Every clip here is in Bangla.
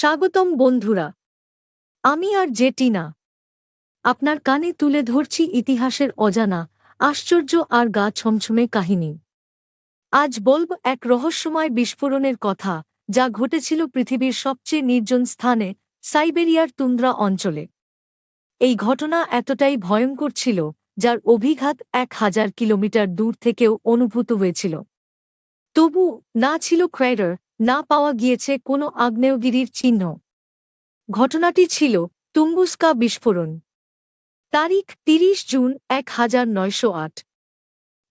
স্বাগতম বন্ধুরা। আমি আর জেটিনা আপনার কানে তুলে ধরছি ইতিহাসের অজানা, আশ্চর্য আর গা ছমছমে কাহিনী। আজ বলব এক রহস্যময় বিস্ফোরণের কথা, যা ঘটেছিল পৃথিবীর সবচেয়ে নির্জন স্থানে, সাইবেরিয়ার তুন্দ্রা অঞ্চলে। এই ঘটনা এতটাই ভয়ঙ্কর ছিল, যার অভিঘাত এক হাজার কিলোমিটার দূর থেকেও অনুভূত হয়েছিল। তবু না ছিল ক্রাইডার না পাওয়া গিয়েছে কোনো আগ্নেয়গিরির চিহ্ন। ঘটনাটি ছিল তুঙ্গুস্কা বিস্ফোরণ। তারিখ তিরিশ জুন এক হাজার নয়শো আট।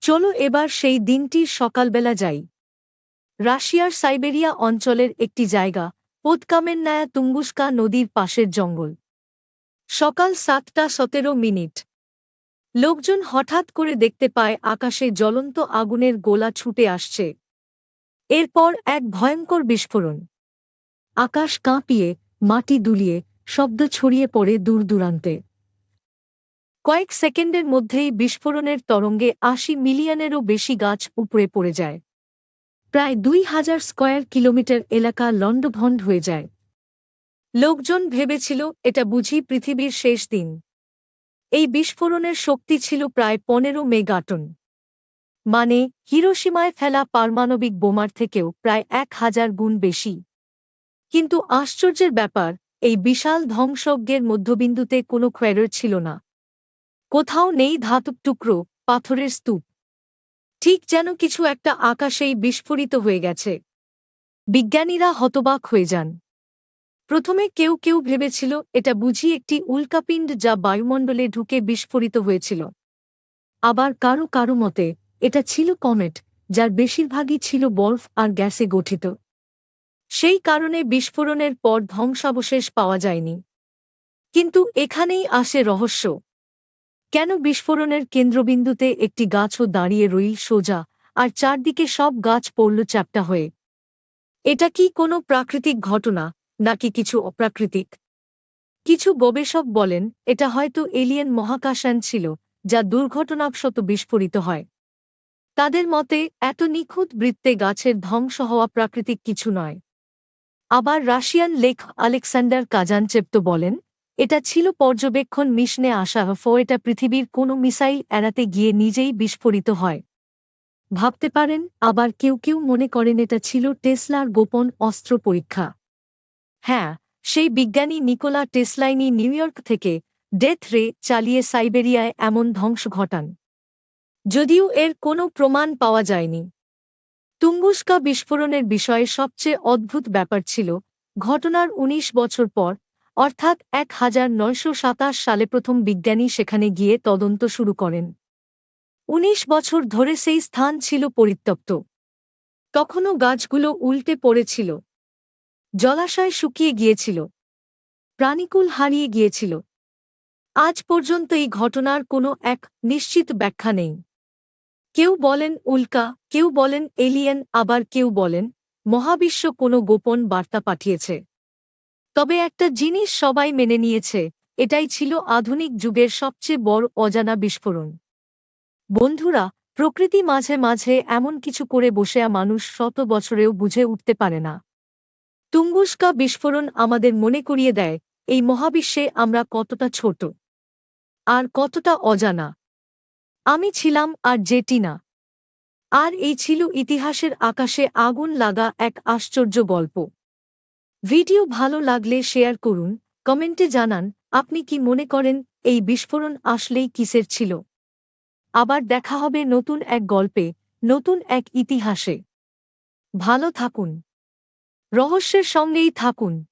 চলো এবার সেই দিনটির সকালবেলা যাই। রাশিয়ার সাইবেরিয়া অঞ্চলের একটি জায়গা পোতকামের নায়া তুঙ্গুস্কা নদীর পাশের জঙ্গল। সকাল সাতটা সতেরো মিনিট। লোকজন হঠাৎ করে দেখতে পায় আকাশে জ্বলন্ত আগুনের গোলা ছুটে আসছে। এরপর এক ভয়ঙ্কর বিস্ফোরণ। আকাশ কাঁপিয়ে, মাটি দুলিয়ে, শব্দ ছড়িয়ে পড়ে দূর দূরান্তে। কয়েক সেকেন্ডের মধ্যেই বিস্ফোরণের তরঙ্গে আশি মিলিয়নেরও বেশি গাছ উপড়ে পড়ে যায়। প্রায় দুই হাজার স্কয়ার কিলোমিটার এলাকা লণ্ডভণ্ড হয়ে যায়। লোকজন ভেবেছিল, এটা বুঝি পৃথিবীর শেষ দিন। এই বিস্ফোরণের শক্তি ছিল প্রায় পনেরো মেগাটন। মানে হিরোসীমায় ফেলা পারমাণবিক বোমার থেকেও প্রায় এক হাজার গুণ বেশি। কিন্তু আশ্চর্যের ব্যাপার, এই বিশাল ধ্বংসজ্ঞের মধ্যবিন্দুতে কোনো ক্র্যাডার ছিল না। কোথাও নেই ধাতব টুকরো, পাথরের স্তূপ। ঠিক যেন কিছু একটা আকাশেই বিস্ফোরিত হয়ে গেছে। বিজ্ঞানীরা হতবাক হয়ে যান। প্রথমে কেউ কেউ ভেবেছিল, এটা বুঝি একটি উল্কাপিণ্ড যা বায়ুমণ্ডলে ঢুকে বিস্ফোরিত হয়েছিল। আবার কারও কারও মতে এটা ছিল কমেট, যার বেশিরভাগই ছিল বরফ আর গ্যাসে গঠিত। সেই কারণে বিস্ফোরণের পর ধ্বংসাবশেষ পাওয়া যায়নি। কিন্তু এখানেই আসে রহস্য। কেন বিস্ফোরণের কেন্দ্রবিন্দুতে একটি গাছও দাঁড়িয়ে রইল সোজা আর চারদিকে সব গাছ পড়ল চ্যাপ্টা হয়ে? এটা কি কোনো প্রাকৃতিক ঘটনা, নাকি কিছু অপ্রাকৃতিক? কিছু গবেষক বলেন, এটা হয়তো এলিয়েন মহাকাশান ছিল, যা দুর্ঘটনাবশত বিস্ফোরিত হয়। তাদের মতে, এত নিখুঁত বৃত্তে গাছের ধ্বংস হওয়া প্রাকৃতিক কিছু নয়। আবার রাশিয়ান লেখ আলেকসান্ডার কাজানচেপ্তো বলেন, এটা ছিল পর্যবেক্ষণ মিশনে আসা ফো এটা পৃথিবীর কোনো মিসাইল এড়াতে গিয়ে নিজেই বিস্ফোরিত হয়। ভাবতে পারেন, আবার কেউ কেউ মনে করেন এটা ছিল টেসলার গোপন অস্ত্র পরীক্ষা। হ্যাঁ সেই বিজ্ঞানী নিকোলা টেসলাইনি নিউইয়র্ক থেকে ডেথ রে চালিয়ে সাইবেরিয়ায় এমন ধ্বংস ঘটান। যদিও এর কোনো প্রমাণ পাওয়া যায়নি। তুঙ্গুস্কা বিস্ফোরণের বিষয়ে সবচেয়ে অদ্ভুত ব্যাপার ছিল, ঘটনার ১৯ বছর পর, অর্থাৎ এক হাজার নয়শো সাতাশ সালে প্রথম বিজ্ঞানী সেখানে গিয়ে তদন্ত শুরু করেন। ১৯ বছর ধরে সেই স্থান ছিল পরিত্যক্ত। তখনও গাছগুলো উল্টে পড়েছিল। জলাশয় শুকিয়ে গিয়েছিল। প্রাণীকুল হারিয়ে গিয়েছিল। আজ পর্যন্ত এই ঘটনার কোনো এক নিশ্চিত ব্যাখ্যা নেই। কেউ বলেন উল্কা, কেউ বলেন এলিয়েন, আবার কেউ বলেন, মহাবিশ্ব কোনো গোপন বার্তা পাঠিয়েছে। তবে একটা জিনিস সবাই মেনে নিয়েছে, এটাই ছিল আধুনিক যুগের সবচেয়ে বড় অজানা বিস্ফোরণ। বন্ধুরা, প্রকৃতি মাঝে মাঝে এমন কিছু করে বসে মানুষ শত বছরেও বুঝে উঠতে পারে না। তুঙ্গুস্কা বিস্ফোরণ আমাদের মনে করিয়ে দেয়, এই মহাবিশ্বে আমরা কতটা ছোট। আর কতটা অজানা। আমি ছিলাম আর যেটি না আর এই ছিল ইতিহাসের আকাশে আগুন লাগা এক আশ্চর্য গল্প। ভিডিও ভালো লাগলে শেয়ার করুন, কমেন্টে জানান, আপনি কি মনে করেন, এই বিস্ফোরণ আসলেই কিসের ছিল? আবার দেখা হবে নতুন এক গল্পে, নতুন এক ইতিহাসে। ভালো থাকুন। রহস্যের সঙ্গেই থাকুন।